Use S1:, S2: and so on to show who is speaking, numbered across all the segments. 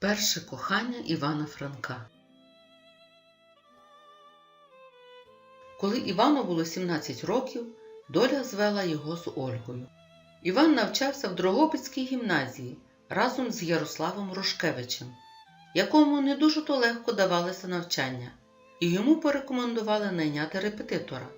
S1: Перше кохання Івана Франка. Коли Івану було 17 років, доля звела його з Ольгою. Іван навчався в Дрогобицькій гімназії разом з Ярославом Рушкевичем, якому не дуже то легко давалося навчання, і йому порекомендували найняти репетитора.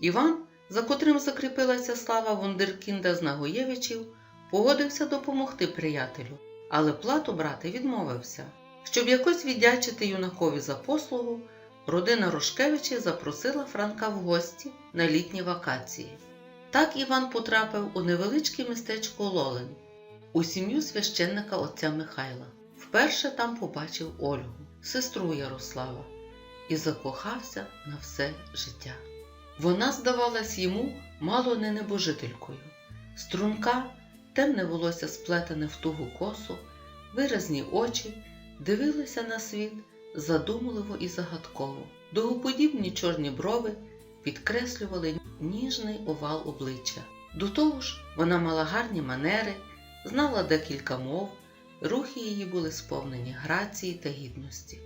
S1: Іван, за котрим закріпилася слава Вундеркінда з Нагоєвичів, погодився допомогти приятелю, але плату брати відмовився. Щоб якось віддячити юнакові за послугу, родина Рушкевичів запросила Франка в гості на літні вакації. Так Іван потрапив у невеличке містечко Лолень, у сім'ю священника отця Михайла. Вперше там побачив Ольгу, сестру Ярослава, і закохався на все життя. Вона здавалась йому мало не небожителькою. Струнка, темне волосся сплетене в тугу косу, виразні очі дивилися на світ задумливо і загадково. Довгоподібні чорні брови підкреслювали ніжний овал обличчя. До того ж, вона мала гарні манери, знала декілька мов, рухи її були сповнені грації та гідності.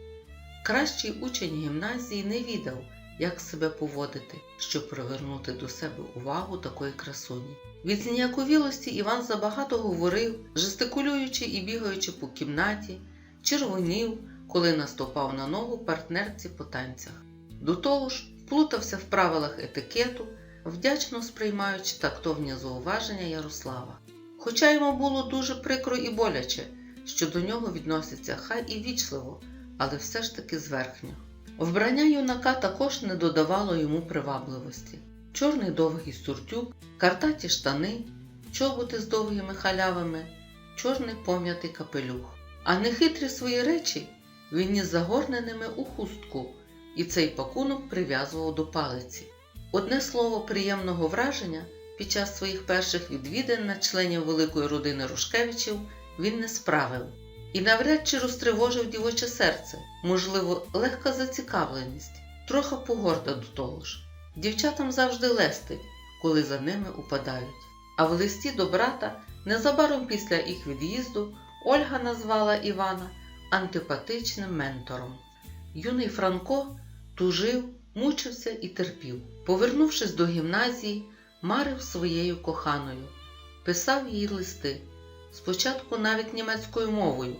S1: Кращий учень гімназії не відав, як себе поводити, щоб привернути до себе увагу такої красуні. Від зніяковілості Іван забагато говорив, жестикулюючи і бігаючи по кімнаті, червонів, коли наступав на ногу партнерці по танцях. До того ж, плутався в правилах етикету, вдячно сприймаючи тактовні зауваження Ярослава. Хоча йому було дуже прикро і боляче, що до нього відносяться хай і вічливо, але все ж таки зверхньо. Вбрання юнака також не додавало йому привабливості. Чорний довгий суртюк, картаті штани, чоботи з довгими халявами, чорний пом'ятий капелюх. А нехитрі свої речі він ніс загорненими у хустку, і цей пакунок прив'язував до палиці. Одне слово приємного враження під час своїх перших відвідин на членів великої родини Рушкевичів він не справив і навряд чи розтривожив дівоче серце, можливо, легка зацікавленість, трохи погорда до того ж. Дівчатам завжди лестить, коли за ними упадають. А в листі до брата, незабаром після їх від'їзду, Ольга назвала Івана антипатичним ментором. Юний Франко тужив, мучився і терпів. Повернувшись до гімназії, марив своєю коханою, писав їй листи, спочатку навіть німецькою мовою.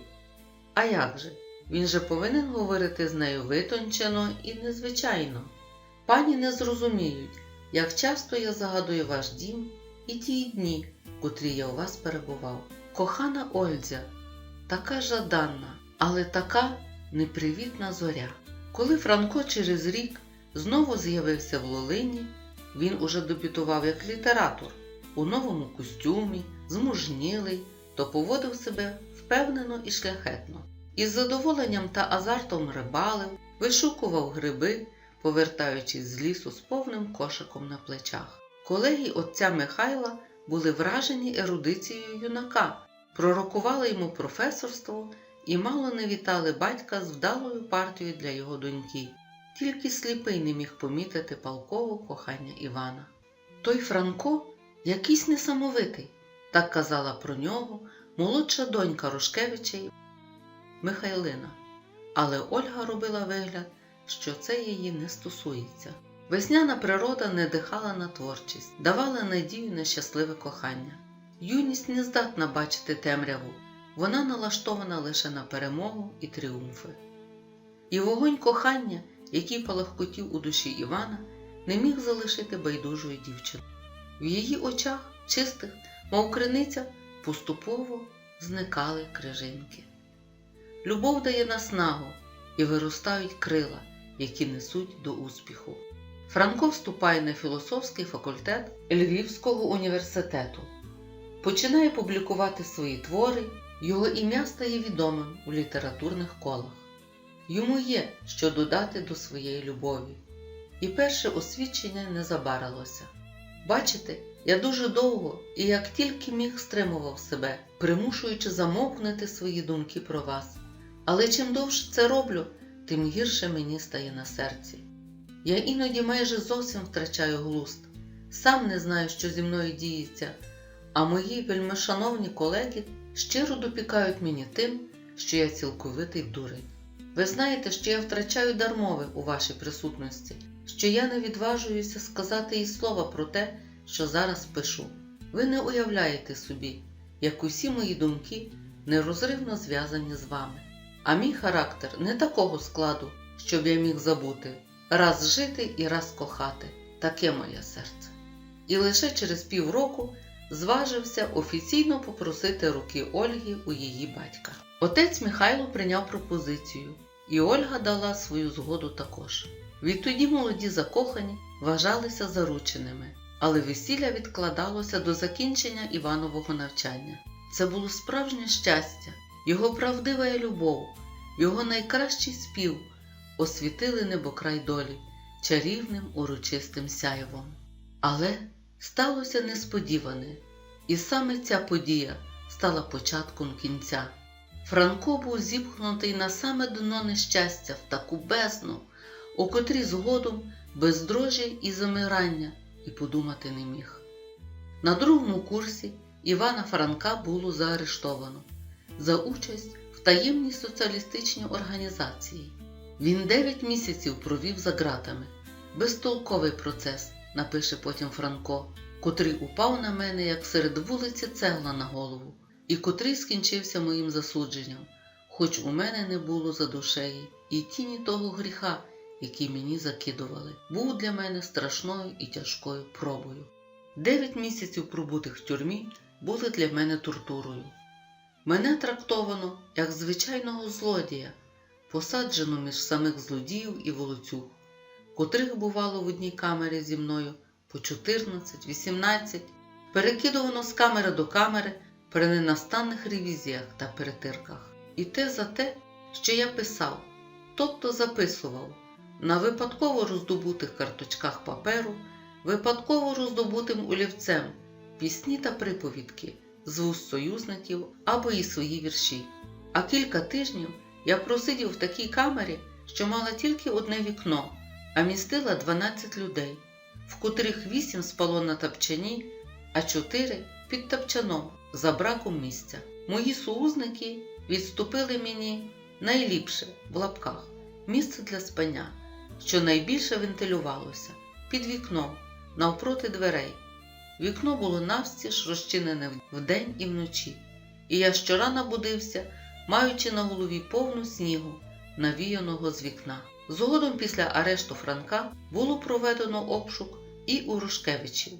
S1: А як же? Він же повинен говорити з нею витончено і незвичайно. Пані не зрозуміють, як часто я загадую ваш дім і ті дні, котрі я у вас перебував. Кохана Ольдзя, така жаданна, але така непривітна зоря. Коли Франко через рік знову з'явився в Лолині, він уже дебютував як літератор у новому костюмі, змужнілий, то поводив себе впевнено і шляхетно. Із задоволенням та азартом рибалив, вишукував гриби, повертаючись з лісу з повним кошиком на плечах. Колеги отця Михайла були вражені ерудицією юнака, пророкували йому професорство і мало не вітали батька з вдалою партією для його доньки. Тільки сліпий не міг помітити палкового кохання Івана. Той Франко якийсь несамовитий, так казала про нього молодша донька Рушкевичей Михайлина. Але Ольга робила вигляд, що це її не стосується. Весняна природа не дихала на творчість, давала надію на щасливе кохання. Юність не здатна бачити темряву, вона налаштована лише на перемогу і тріумфи. І вогонь кохання, який палахкотів у душі Івана, не міг залишити байдужої дівчини. В її очах, чистих, мов криниця, поступово зникали крижинки. Любов дає наснагу і виростають крила, які несуть до успіху. Франко вступає на філософський факультет Львівського університету, починає публікувати свої твори, його ім'я стає відомим у літературних колах. Йому є що додати до своєї любові, і перше освідчення не забарилося. Бачите, я дуже довго і як тільки міг стримував себе, примушуючи замовкнути свої думки про вас. Але чим довше це роблю, тим гірше мені стає на серці. Я іноді майже зовсім втрачаю глузд, сам не знаю, що зі мною діється, а мої вельмишановні колеги щиро допікають мені тим, що я цілковитий дурень. Ви знаєте, що я втрачаю дар мови у вашій присутності, що я не відважуюся сказати і слова про те, що зараз пишу. Ви не уявляєте собі, як усі мої думки нерозривно зв'язані з вами. А мій характер не такого складу, щоб я міг забути раз жити і раз кохати. Таке моє серце. І лише через півроку зважився офіційно попросити руки Ольги у її батька. Отець Михайло прийняв пропозицію, і Ольга дала свою згоду також. Відтоді молоді закохані вважалися зарученими, але весілля відкладалося до закінчення Іванового навчання. Це було справжнє щастя, його правдива любов, його найкращий спів освітили небокрай долі чарівним урочистим сяєвом. Але сталося несподіване, і саме ця подія стала початком кінця. Франко був зіпхнутий на саме дно нещастя в таку бездну, у котрій згодом бездрожжя і замирання і подумати не міг. На другому курсі Івана Франка було заарештовано за участь в таємній соціалістичній організації. Він 9 місяців провів за ґратами. Безтолковий процес, напише потім Франко, котрий упав на мене, як серед вулиці цегла на голову, і котрий скінчився моїм засудженням, хоч у мене не було за душею і тіні того гріха, який мені закидували, був для мене страшною і тяжкою пробою. Дев'ять місяців пробутих в тюрмі були для мене тортурою. Мене трактовано як звичайного злодія, посаджено між самих злодіїв і волоцюг, котрих бувало в одній камері зі мною по 14-18, перекидувано з камери до камери при ненастанних ревізіях та перетирках. І те за те, що я писав, тобто записував на випадково роздобутих карточках паперу, випадково роздобутим олівцем пісні та приповідки з вуст союзників або і свої вірші. А кілька тижнів я просидів в такій камері, що мала тільки одне вікно, а містила 12 людей, в котрих 8 спало на тапчані, а 4 під тапчаном за браком місця. Мої союзники відступили мені найліпше в лапках місце для спання, що найбільше вентилювалося під вікном, навпроти дверей. Вікно було навстіж розчинене вдень і вночі, і я щорана будився, маючи на голові повну снігу, навіяного з вікна. Згодом після арешту Франка було проведено обшук і у Рушкевичів.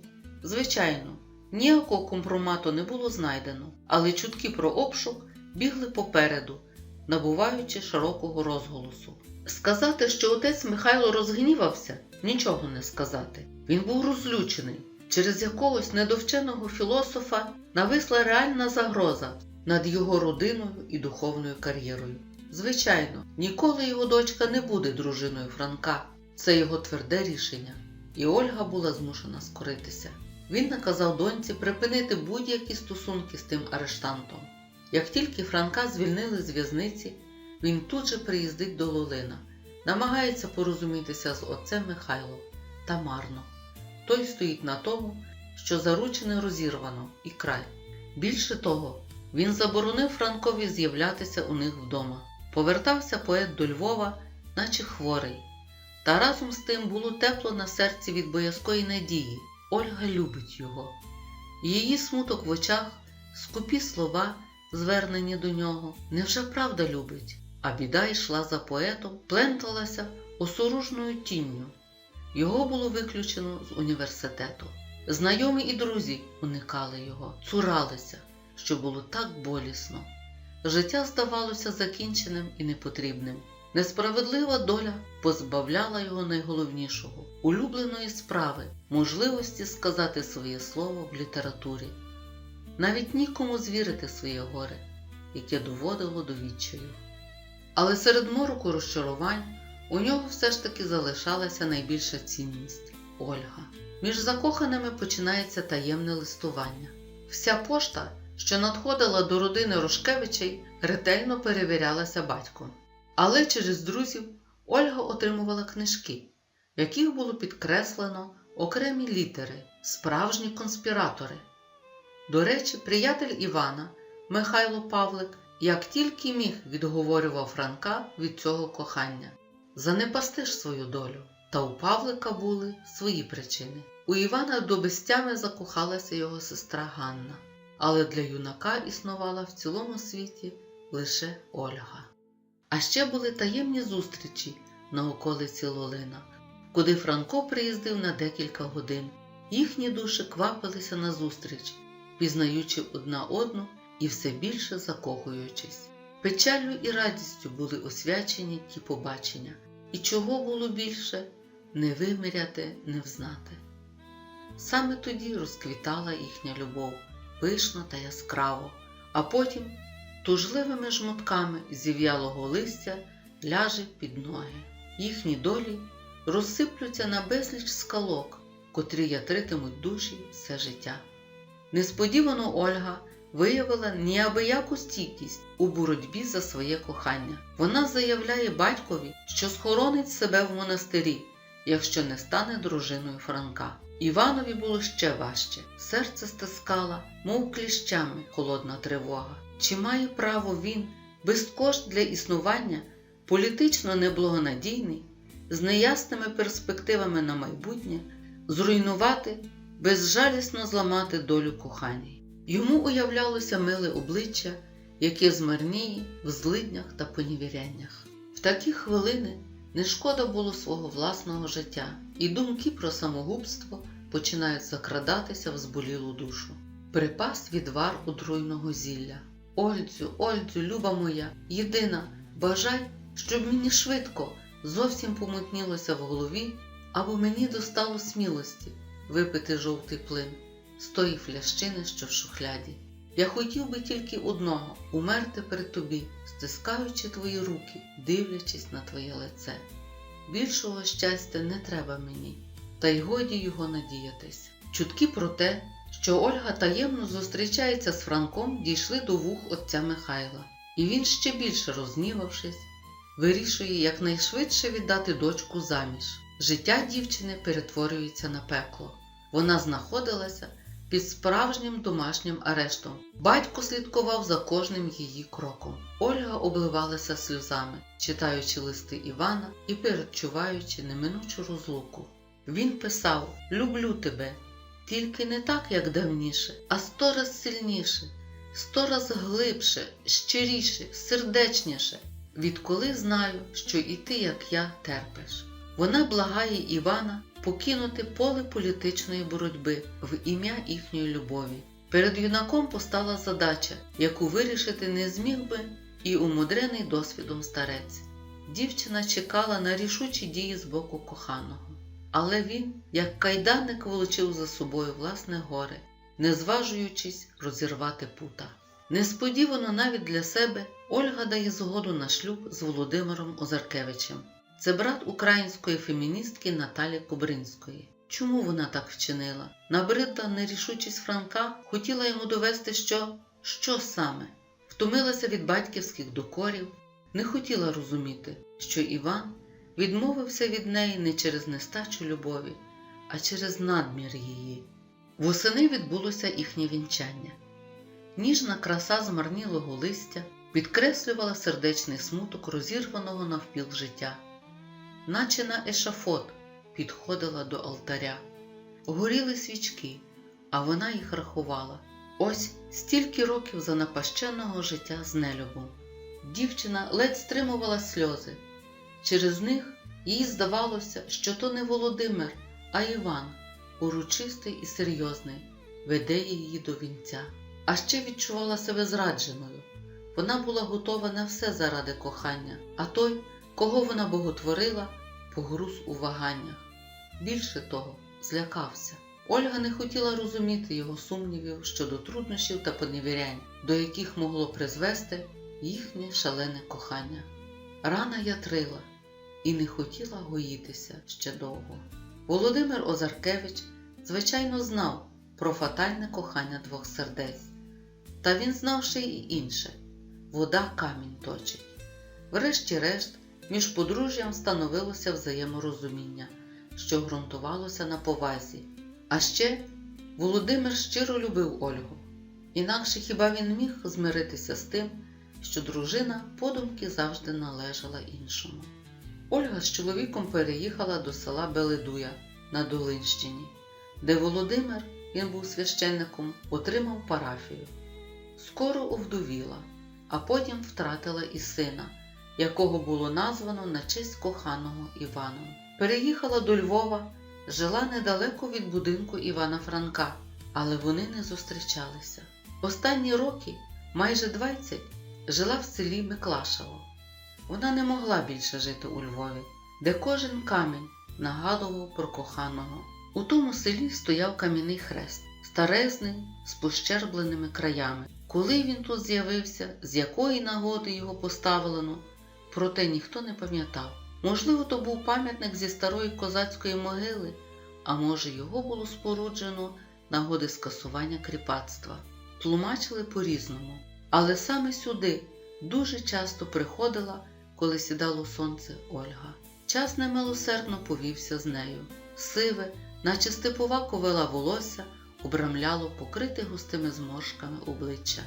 S1: Звичайно, ніякого компромату не було знайдено, але чутки про обшук бігли попереду, набуваючи широкого розголосу. Сказати, що отець Михайло розгнівався, нічого не сказати. Він був розлючений. Через якогось недовченого філософа нависла реальна загроза над його родиною і духовною кар'єрою. Звичайно, ніколи його дочка не буде дружиною Франка. Це його тверде рішення, і Ольга була змушена скоритися. Він наказав доньці припинити будь-які стосунки з тим арештантом. Як тільки Франка звільнили з в'язниці, він тут же приїздить до Лолина, намагається порозумітися з отцем Михайлом та марно. Той стоїть на тому, що заручене розірвано і край. Більше того, він заборонив Франкові з'являтися у них вдома. Повертався поет до Львова, наче хворий. Та разом з тим було тепло на серці від боязкої надії. Ольга любить його. Її смуток в очах, скупі слова, звернені до нього. Невже правда любить? А біда йшла за поетом, пленталася осоружною тінню. Його було виключено з університету. Знайомі і друзі уникали його, цуралися, що було так болісно. Життя здавалося закінченим і непотрібним. Несправедлива доля позбавляла його найголовнішого улюбленої справи, можливості сказати своє слово в літературі. Навіть нікому звірити своє горе, яке доводило до відчаю. Але серед мороку розчарувань у нього все ж таки залишалася найбільша цінність Ольга. Між закоханими починається таємне листування. Вся пошта, що надходила до родини Рушкевичей, ретельно перевірялася батьком. Але через друзів Ольга отримувала книжки, в яких було підкреслено окремі літери, справжні конспіратори. До речі, приятель Івана, Михайло Павлик, як тільки міг відговорював Франка від цього кохання. Занепасти ж свою долю. Та у Павлика були свої причини. У Івана до безтями закохалася його сестра Ганна, але для юнака існувала в цілому світі лише Ольга. А ще були таємні зустрічі на околиці Лолина, куди Франко приїздив на декілька годин. Їхні душі квапилися на зустріч, пізнаючи одна одну і все більше закохуючись. Печаллю і радістю були освячені ті побачення, і чого було більше не виміряти, не взнати. Саме тоді розквітала їхня любов, пишно та яскраво, а потім тужливими жмутками зів'ялого листя ляже під ноги. Їхні долі розсиплються на безліч скалок, котрі ятритимуть душі все життя. Несподівано Ольга виявила неабияку стійкість у боротьбі за своє кохання. Вона заявляє батькові, що схоронить себе в монастирі, якщо не стане дружиною Франка. Іванові було ще важче. Серце стискала, мов кліщами, холодна тривога. Чи має право він, без кошт для існування, політично неблагонадійний, з неясними перспективами на майбутнє, зруйнувати, безжалісно зламати долю кохання? Йому уявлялося миле обличчя, яке змарніє в злиднях та понівіряннях. В такі хвилини не шкода було свого власного життя, і думки про самогубство починають закрадатися в зболілу душу. Припас відвар отруйного зілля. Ольдзю, Ольдзю, люба моя, єдина, бажай, щоб мені швидко зовсім помутнілося в голові, або мені достало смілості випити жовтий плин з тої флящини, що в шухляді. Я хотів би тільки одного умерти перед тобі, стискаючи твої руки, дивлячись на твоє лице. Більшого щастя не треба мені, та й годі його надіятись. Чутки про те, що Ольга таємно зустрічається з Франком, дійшли до вух отця Михайла, і він, ще більше рознівавшись, вирішує якнайшвидше віддати дочку заміж. Життя дівчини перетворюється на пекло. Вона знаходилася під справжнім домашнім арештом. Батько слідкував за кожним її кроком. Ольга обливалася сльозами, читаючи листи Івана і передчуваючи неминучу розлуку. Він писав: Люблю тебе, тільки не так, як давніше, а сто раз сильніше, сто раз глибше, щиріше, сердечніше, відколи знаю, що і ти, як я, терпиш. Вона благає Івана покинути поле політичної боротьби в ім'я їхньої любові. Перед юнаком постала задача, яку вирішити не зміг би і умудрений досвідом старець. Дівчина чекала на рішучі дії з боку коханого, але він, як кайданик, волочив за собою власне горе, не зважуючись розірвати пута. Несподівано навіть для себе Ольга дає згоду на шлюб з Володимиром Озаркевичем. Це брат української феміністки Наталі Кобринської. Чому вона так вчинила? Набридла нерішучість Франка, хотіла йому довести, що що саме, втомилася від батьківських докорів, не хотіла розуміти, що Іван відмовився від неї не через нестачу любові, а через надмір її. Восени відбулося їхнє вінчання. Ніжна краса змарнілого листя підкреслювала сердечний смуток розірваного навпіл життя наче на ешафот, підходила до алтаря. Горіли свічки, а вона їх рахувала. Ось стільки років занапащеного життя з нелюбом. Дівчина ледь стримувала сльози. Через них їй здавалося, що то не Володимир, а Іван, урочистий і серйозний, веде її до вінця. А ще відчувала себе зрадженою. Вона була готова на все заради кохання, а той кого вона боготворила, погруз у ваганнях. Більше того, злякався. Ольга не хотіла розуміти його сумнівів щодо труднощів та поневірянь, до яких могло призвести їхнє шалене кохання. Рана ятрила і не хотіла гоїтися ще довго. Володимир Озаркевич, звичайно, знав про фатальне кохання двох сердець, та він знав ще й інше вода камінь точить. Врешті-решт, між подружжям становилося взаєморозуміння, що ґрунтувалося на повазі. А ще Володимир щиро любив Ольгу, інакше хіба він міг змиритися з тим, що дружина подумки завжди належала іншому. Ольга з чоловіком переїхала до села Беледуя на Долинщині, де Володимир, він був священником, отримав парафію. Скоро овдовіла, а потім втратила і сина, якого було названо на честь коханого Іваном. Переїхала до Львова, жила недалеко від будинку Івана Франка, але вони не зустрічалися. Останні роки, майже 20, жила в селі Миклашево. Вона не могла більше жити у Львові, де кожен камінь нагадував про коханого. У тому селі стояв кам'яний хрест, старезний, з пощербленими краями. Коли він тут з'явився, з якої нагоди його поставлено, проте ніхто не пам'ятав. Можливо, то був пам'ятник зі старої козацької могили, а може його було споруджено нагоди скасування кріпацтва. Тлумачили по-різному, але саме сюди дуже часто приходила, коли сідало сонце Ольга. Час немилосердно повівся з нею. Сиве, наче степова ковила волосся, обрамляло покрите густими зморшками обличчя.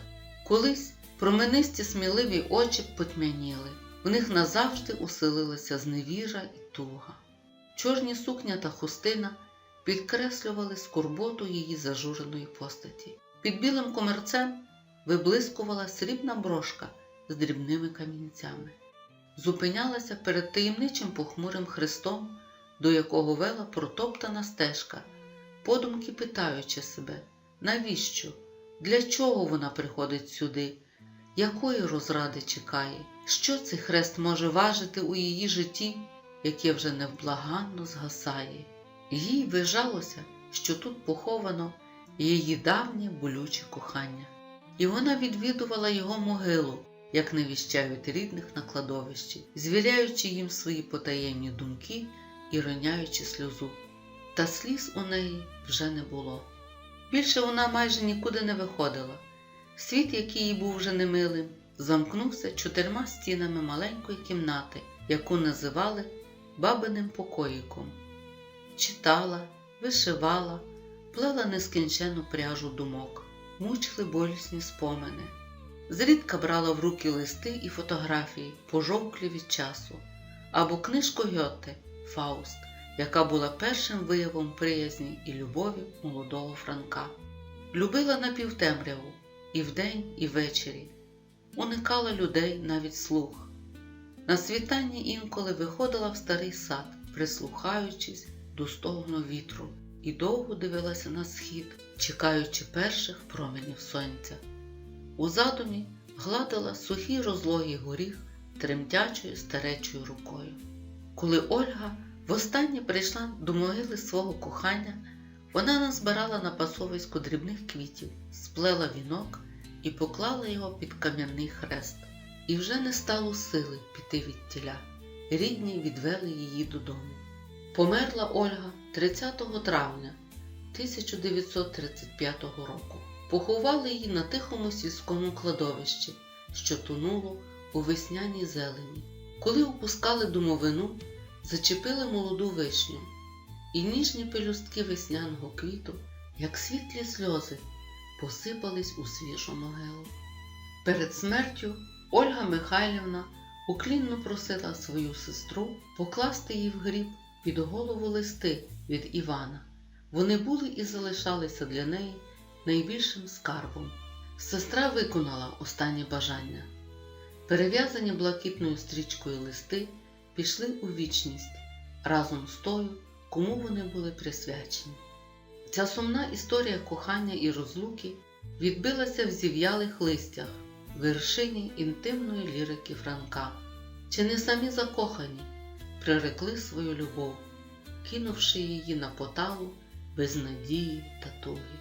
S1: Колись променисті сміливі очі потьмяніли, в них назавжди уселилася зневіра і туга. Чорні сукня та хустина підкреслювали скорботу її зажуреної постаті. Під білим комерцем виблискувала срібна брошка з дрібними камінцями. Зупинялася перед таємничим похмурим хрестом, до якого вела протоптана стежка, подумки питаючи себе, навіщо, для чого вона приходить сюди, якої розради чекає, що цей хрест може важити у її житті, яке вже невблаганно згасає. Їй вижалося, що тут поховано її давнє болюче кохання, і вона відвідувала його могилу, як не віщають рідних на кладовищі, звіряючи їм свої потаємні думки і роняючи сльозу. Та сліз у неї вже не було. Більше вона майже нікуди не виходила. Світ, який їй був вже немилим, замкнувся чотирма стінами маленької кімнати, яку називали бабиним покоїком. Читала, вишивала, плела нескінчену пряжу думок, мучили болісні спомини. Зрідка брала в руки листи і фотографії, пожовклі від часу, або книжку Гьоте Фауст, яка була першим виявом приязні і любові молодого Франка. Любила напівтемряву і вдень, і ввечері, уникала людей навіть слух. На світанні інколи виходила в старий сад, прислухаючись до стогну вітру, і довго дивилася на схід, чекаючи перших променів сонця. У задумі гладила сухий розлогий горіх тремтячою старечою рукою. Коли Ольга востаннє прийшла до могили свого кохання, вона назбирала на пасовиську дрібних квітів, сплела вінок і поклала його під кам'яний хрест. І вже не стало сили піти від тіля. Рідні відвели її додому. Померла Ольга 30 травня 1935 року. Поховали її на тихому сільському кладовищі, що тонуло у весняній зелені. Коли опускали домовину, зачепили молоду вишню, і ніжні пелюстки весняного квіту, як світлі сльози, посипались у свіжу могилу. Перед смертю Ольга Михайлівна уклінно просила свою сестру покласти їй в гріб під голову листи від Івана. Вони були і залишалися для неї найбільшим скарбом. Сестра виконала останнє бажання. Перев'язані блакитною стрічкою листи пішли у вічність разом з тою, кому вони були присвячені. Ця сумна історія кохання і розлуки відбилася в зів'ялих листях, вершині інтимної лірики Франка, чи не самі закохані прирекли свою любов, кинувши її на поталу без надії та туги.